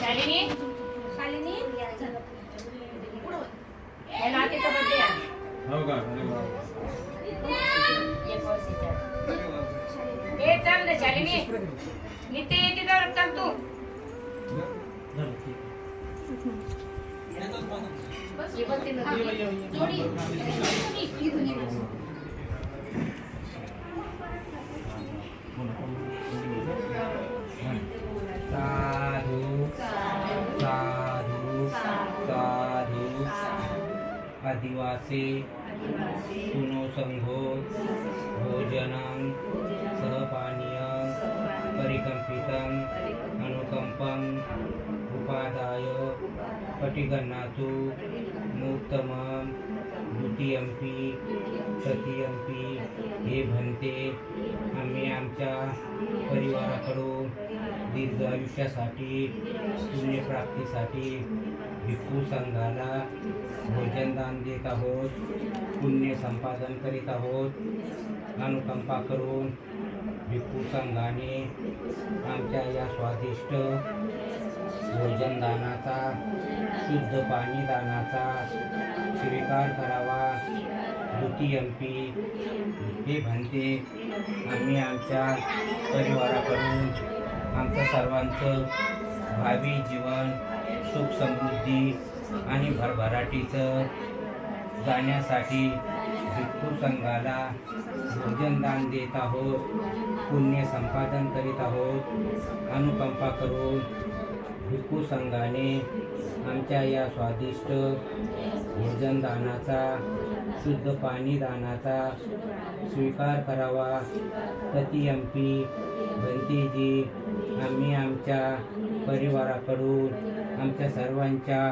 शालिनी शालिनी हे. हो का? शालिनी नित्य येते चल तू. साधू साधू साधू आदिवासी सुनो संघो भोजनं सहपानीयं परिकम्पितं अनुकम्पम् उपादाय पटिगन्नातु मुक्तमं द्वितीयंपी तृतीयंपी हे भन्ते आम्ही आमच्या परिवाराकडून दीर्घ आयुष्यासाठी पुण्यप्राप्तीसाठी भिक्खू संघाला भोजनदान देत आहोत पुण्य संपादन करीत आहोत अनुकंपा करून भिक्खू संघाने आमच्या या स्वादिष्ट भोजनदानाचा शुद्ध पाणी दानाचा स्वीकार करावा. दुती एम पी हे म्हणते आम्ही आमच्या परिवाराकडून आमचं सर्वांचं भावी जीवन सुख समृद्धी आणि भरभराटीचं जाण्यासाठी भिक्खू संघाला भोजनदान देत आहोत पुण्य संपादन करीत आहोत अनुकंपा करून भिक्खू संघाने आमच्या या स्वादिष्ट भोजनदानाचा शुद्ध पाणी दानाचा स्वीकार करावा. प्रति अम्पी भंतीजी आम्ही आमच्या परिवाराकडून आमच्या सर्वांच्या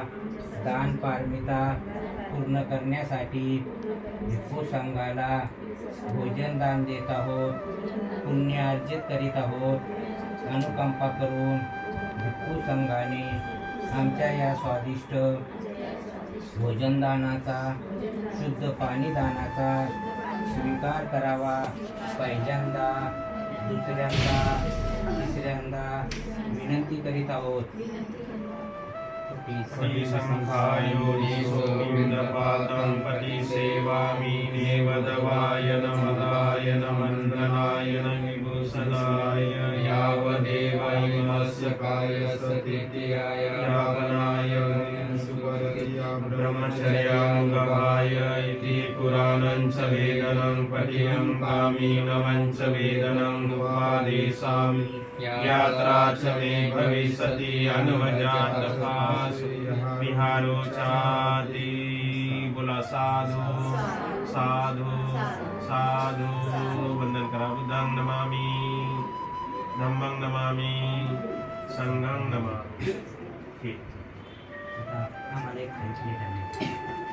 दान पारमिता पूर्ण करण्यासाठी भिक्खू संघाला भोजनदान देत आहोत पुण्य अर्जित करीत आहोत. अनुकंपा करून भिक्खू संघाने आमच्या या स्वादिष्ट भोजनदानाचा शुद्ध पाणीदानाचा स्वीकार करावा. पहिल्यांदा दुसऱ्यांदा तिसऱ्यांदा विनंती करीत आहोत. पतिसंखायोनिसोविन्दपातं पतिसेवामि देवदवाय नमदाय नमन्दनाय नविभूषणाय यावदेवैमस्य कायसतिथ्याय रावणाय ब्रह्मचर्याङ्गभाय इति पुराणं च वेदनं पठियं कामि च वेदनं उपादेशामि यात्रा च मे भविष्यति अनुवजातकासु विहारो चाति बोला साधु साधु साधु। वंदन करा बुद्धं नमामि। धम्मं नमामि। संगं नमामि। ठीक। आम्हाला एक खायची नाही